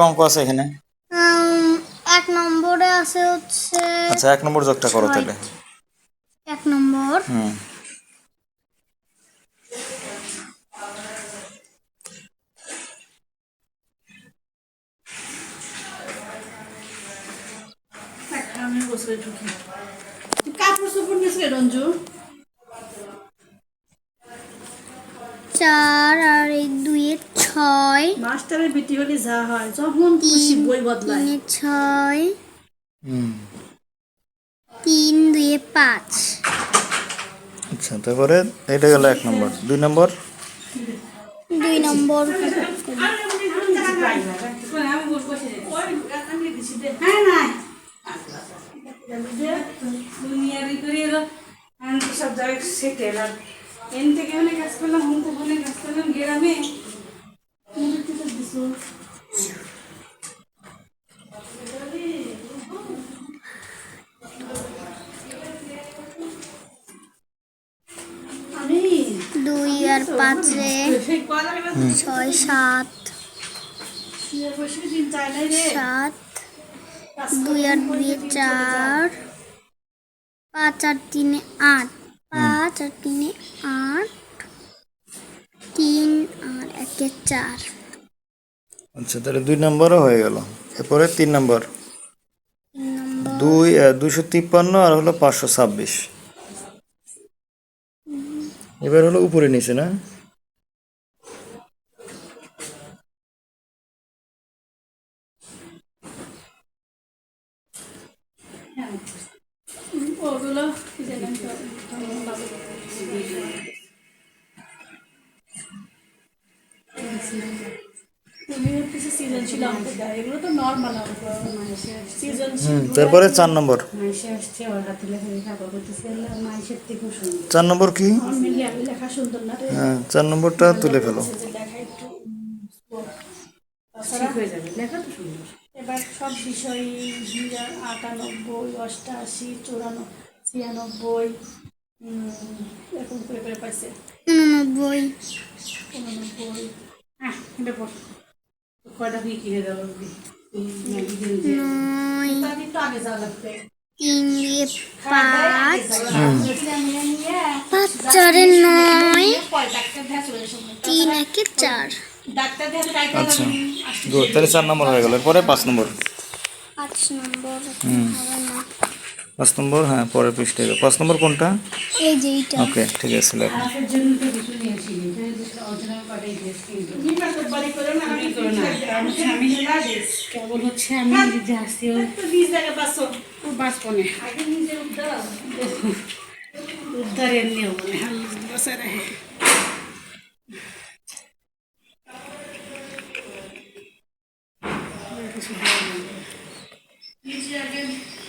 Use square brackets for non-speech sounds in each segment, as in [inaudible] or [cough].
অঙ্ক আছে এখানে। এক নম্বরে আছে হচ্ছে আচ্ছা এক নম্বর যোগটা করো তাহলে। এক নম্বর। হুম। কাপড় চোপড় নিয়েছিলে রঞ্জু চার আর এই দুইয়ে ছয় মাস্টারের বিটি হলে যা হয় যখন খুশি বই বদলায় তিনে ছয় তিন দুইয়ে পাঁচ আচ্ছা তারপরে এটা গেল এক নম্বর দুই নম্বর দুই নম্বর হ্যাঁ সব জায়গায় সেটে এলাম এন থেকে অনেক কাজ করলাম হন থেকে অনেক কাজ করলাম গ্রামে দুই আর পাঁচে ছয়, সাত। সাত। দুই আর দুইয়ে চার। পাঁচ আর তিনে আট। পাঁচ আর তিনে আট। তিন আর একে চার। আচ্ছা তাহলে দুই নম্বরও হয়ে গেল। এরপরে তিন নম্বর। দুই দুশো তিপ্পান্ন আর হলো পাঁচশো ছাব্বিশ। এবার হলো উপরে নিচে, না? এগুলো তো নর্মাল হুম তারপরে চার নম্বর। মাইসে আসছে ওর হাতে লেখা লেখা করতেছে মাইসের থেকে সুন্দর। চার নম্বর কি? আমি লেখা সুন্দর না। হ্যাঁ চার নম্বরটা তুলে ফেলো। লেখা একটু। ঠিক হয়ে যাবে লেখা তো সুন্দর। এবার সব বিষয় আটানব্বই অষ্টাশি চুরানব্বই ছিয়ানব্বই এরকম করে করে পাইছে। উননব্বই। উননব্বই। হ্যাঁ এটা পড়। কয়টা কিনে লাগবে। তিন পাঁচ। নিয়ে চারে তিন একে চার। আচ্ছা। তাহলে চার নম্বর হয়ে গেল। পরে পাঁচ নম্বর। পাঁচ নম্বর। পাঁচ নম্বর হ্যাঁ পরের পৃষ্ঠে গেল পাঁচ নম্বর কোনটা? এই যে এইটা। ওকে ঠিক আছে লেখো। হাতের জন্য তো কিছু নিয়েছিলি অরিজিনাল পাঠাই ড্রেস কিনতে বাড়ি করে না আমি করো না কারণ হচ্ছে আমি কেবল হচ্ছে আমি যদি আসছি ও তো বিশ জায়গা পাঁচশো ও বাঁচপনে আগে নিজে উদ্ধার উদ্ধারের নিয়ম মানে হাল বসে রাখে নিজে আগে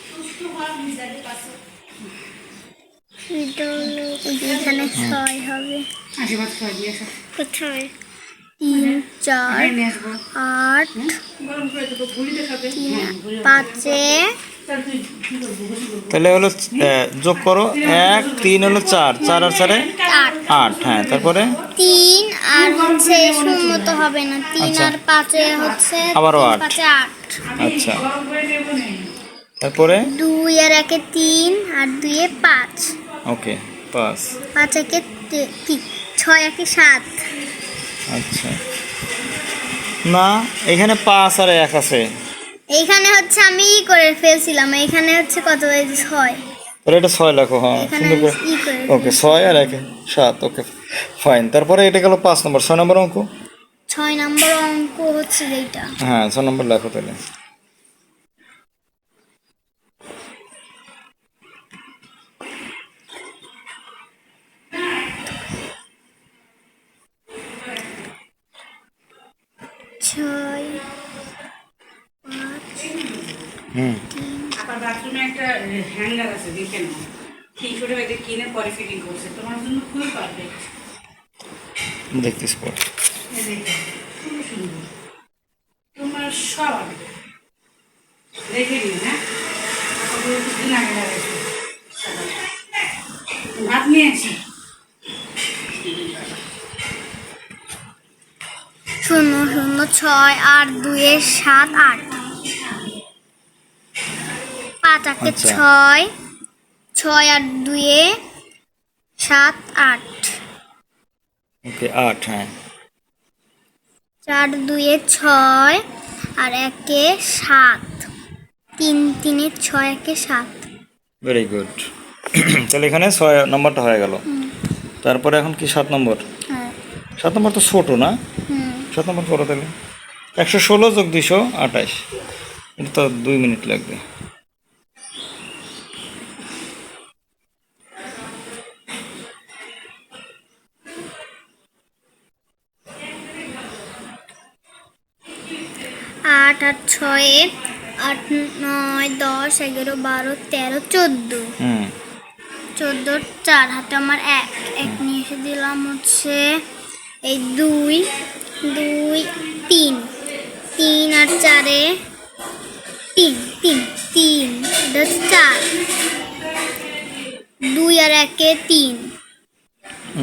সুস্থ হওয়ার বিশ জায়গা পাঁচশো এটা হলো এখানে ছয় হবে। কোথায়? তিন চার আট ঘুরি দেখাবে। পাঁচে। তাহলে হলো আহ, যোগ করো। এক তিন হলো চার। চার আর চারে? আট। আট হ্যাঁ তারপরে? তিন আর হচ্ছে শূন্য তো হবে না। তিন আচ্ছা। আর পাঁচে হচ্ছে আবারও আট। পাঁচে আট। আচ্ছা। তারপরে? দুই আর একে তিন আর দুইয়ে পাঁচ। ওকে পাঁচ পাঁচ একে কি ছয় একে সাত। আচ্ছা। না এখানে পাঁচ আর এক আছে। এইখানে হচ্ছে আমি ই করে ফেলছিলাম এইখানে হচ্ছে কত এই ছয়। তাহলে এটা ছয় লেখো হ্যাঁ। এখানে সুন্দর করে। ওকে ছয় আর একে সাত ওকে ফাইন। তারপরে এটা গেল পাঁচ নম্বর। ছয় নম্বর অঙ্ক? ছয় নম্বর অঙ্ক হচ্ছে যেটা হ্যাঁ ছয় নম্বর লেখো তাহলে ছয় পাঁচ হুম। আবার বাথরুমে একটা হ্যাঙ্গার আছে দেখে নাও। ঠিক করে এটা কিনে পরে ফিটিং করছে তোমার জন্য খুবই পারফেক্ট দেখতেছি পর খুব সুন্দর। তোমার সব দেখে নিন হ্যাঁ? ওগুলো কিছুদিন আগে লাগাইছি ভাত নিয়ে আসি। শূন্য শূন্য ছয় আট দুয়ে সাত আট। পাঁচ আটকে আচ্ছা। ছয় ছয় আট দুয়ে সাত আট। ওকে আট হ্যাঁ। চার দুয়ে ছয় আর একে সাত। তিন তিনে ছয় একে সাত। ভেরি গুড [clears throat] তাহলে এখানে ছয় নম্বরটা হয়ে গেল। তারপরে এখন কি সাত নম্বর? হ্যাঁ। সাত নম্বর তো ছোটো না? হুম। সাত নম্বর করো তাহলে। একশো ষোলো যোগ দুইশো আঠাশ। এটা তো দুই মিনিট লাগবে। আট আট ছয়ে আট নয় দশ এগারো বারো তেরো চোদ্দ। চোদ্দ চার হাতে আমার এক। এক নিয়ে এসে দিলাম হচ্ছে এই দুই দুই তিন। তিন আর চারে তিন তিন তিন। চার। দুই আর একে তিন।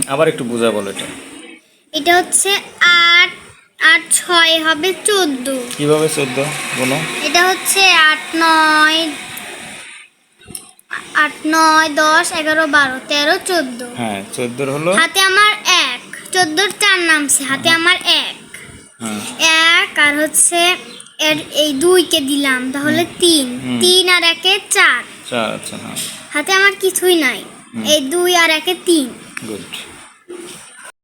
আবার একটু বোঝা বলো এটা। এটা হচ্ছে আট আট ছয় হবে চোদ্দ। কীভাবে চোদ্দ? বলো। এটা হচ্ছে আট নয় আট নয় দশ এগারো বারো তেরো চোদ্দ। হ্যাঁ চোদ্দোর হলো? হাতে আমার এক চোদ্দোর চার নামছে হাতে আমার এক। হ্যাঁ। এক আর হচ্ছে এর এই দুইকে দিলাম তাহলে তিন। তিন আর একে চার। চার আচ্ছা হ্যাঁ। হাতে আমার কিছুই নাই। এই দুই আর একে তিন। গুড।